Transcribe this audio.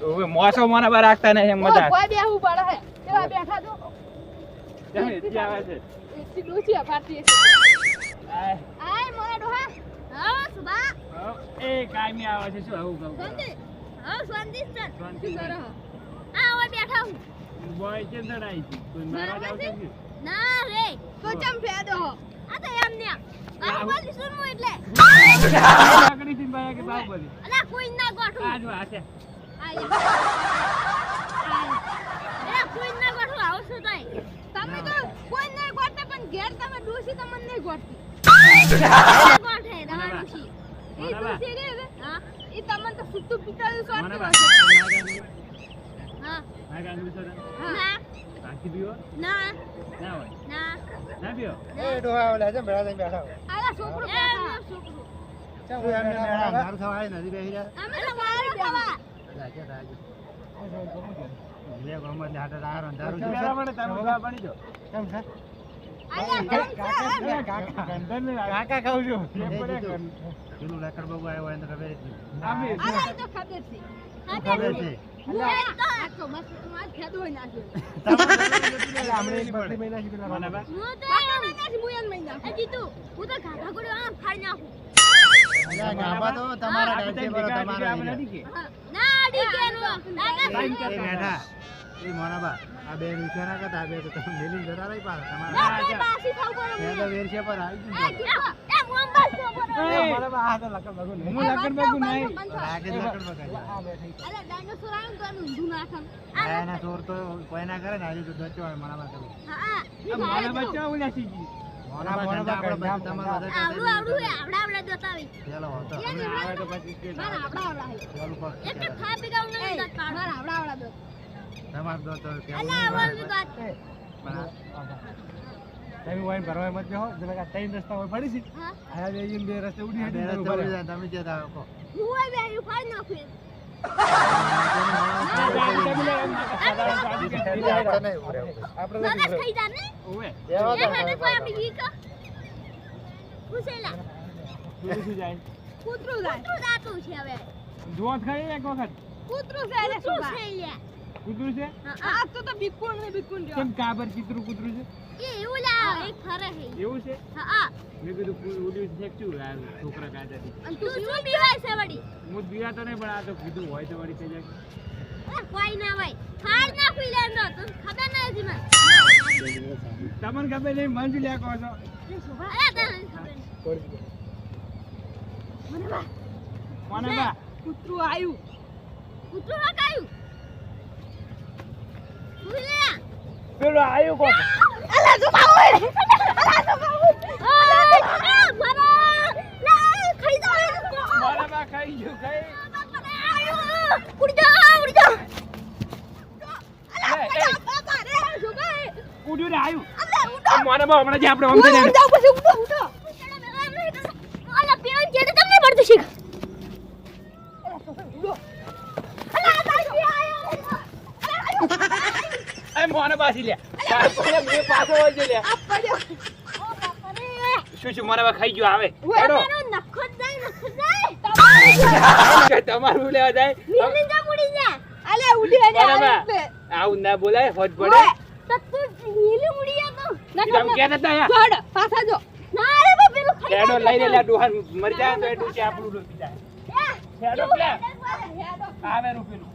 હવે મોસો મને બહાર રાખતા નહીં એમ મજા કોઈ બેહવું પડે હે? કેવા બેઠા જો. તમે એથી આવે છે? ડોસી અફાડતી હશે. આય, આય મોરા ડોહા હા સુબા હો, એ કાયમી આવે છે શું આવું કહું સંદી હા સંદી છે. સંદી છે. આ હવે બેઠા હું. બોય કે દડાઈ છે? કોઈ મારા જાવ છે? ના રે. તો ચમ ફેદો હો? આ તો એમ ને બાહુબલી સુનવું એટલે? લાકડીથી બાયા કે બાહુબલી? અલા કોઈ ના ગોઠું આ જો આ છે. તમે કોઈ નહીં ગોઠતા પણ ઘેર તમે ડોસી નહીં ગોઠતી ગોઠે તમારી ડોસી એ તમને તો સુતું નથી બેહી થવા કાકા, કહું છું? પેલું લકડ બગુ આવ્યો હોય ખબર જ ખબર છે ખબર છે તમાર એ તમારા તમારા ના એ બેઠા એ મોનાબા આ બે રૂપિયા ના કરતા બે તો તમે મેલી જતા રહી તમારા પાસી બે પડે તો વેરશે પર આવી એ ગયું જીતુ એ મોંબા છો પડે એ, આ તો લકડ બગુ નહીં. હું લકડ બગુ નહીં. લાગે લકડ બગાડ્યા. અરે ડાયનોસોર આવ્યું તો એનું ઊંધું નાખમ આ એના ચોર તો કોઈ ના કરે ને આજે તો આ મારા બચ્ચા આવે તમે વાઈન ભરવા મત જો જરા ત્રણ રસ્તા હોય પડી છે? હા. આ બે ઈન બે રસ્તે ઉડી હેડી તમે જે દાવો કહો. હું એ બે ફાઈ નાખું તો તો બિકુણ કાબર ચિત્રું કૂતરું છે એ એવું લા હે એવું છે હા મેં કીધું શું આ છોકરા કાઢાથી અને તું શું છે વડી હું બીવાતો નહીં પણ આ કીધું હોય તો વળી થઈ જાય કોઈ ના હોય. ફાડ નાખી લે તો. તને ખબર ના હતી મને? તમને ખબર નહીં મંજુ લ્યા કહો છો? અરે તને ખબર? મને બા. કોને બા? કૂતરું આવ્યું કૂતરું ભૂલ્યા પેલો આવ્યું કોણ? અલા જો બાઉ અલા જો બાઉ ઓય મારા લા ખાઈ દો. મારા બા ખાઈ ગયું ખાઈ. કુડી જા ઉડી જા ઉડ્યું ને આવ્યું અલા ઉડો. હમણાં જે આપણે આમ થઈ ઉડો પછી ઉડો ઉડો. અલા પેન તમને પડતું શીખ મોને હોય છે રે શું શું મારા ખાઈ ગયું આવે. તમારું લેવા જાય. જા ઉડી. આલે આવું ના બોલાય હોજ પડે. તો તું વીરલી ઉડી તો. તમ કે દેતા યાર છોડ પાછા જો. ના રે બા પેલું ખાઈ લેડો લઈ લે ડોહાન મર જાય તો એટલું છે આપણું ડોસી જાય. એ, હેડો કેવું લે. હેડે મારે, હેડો. આવે રૂપિયું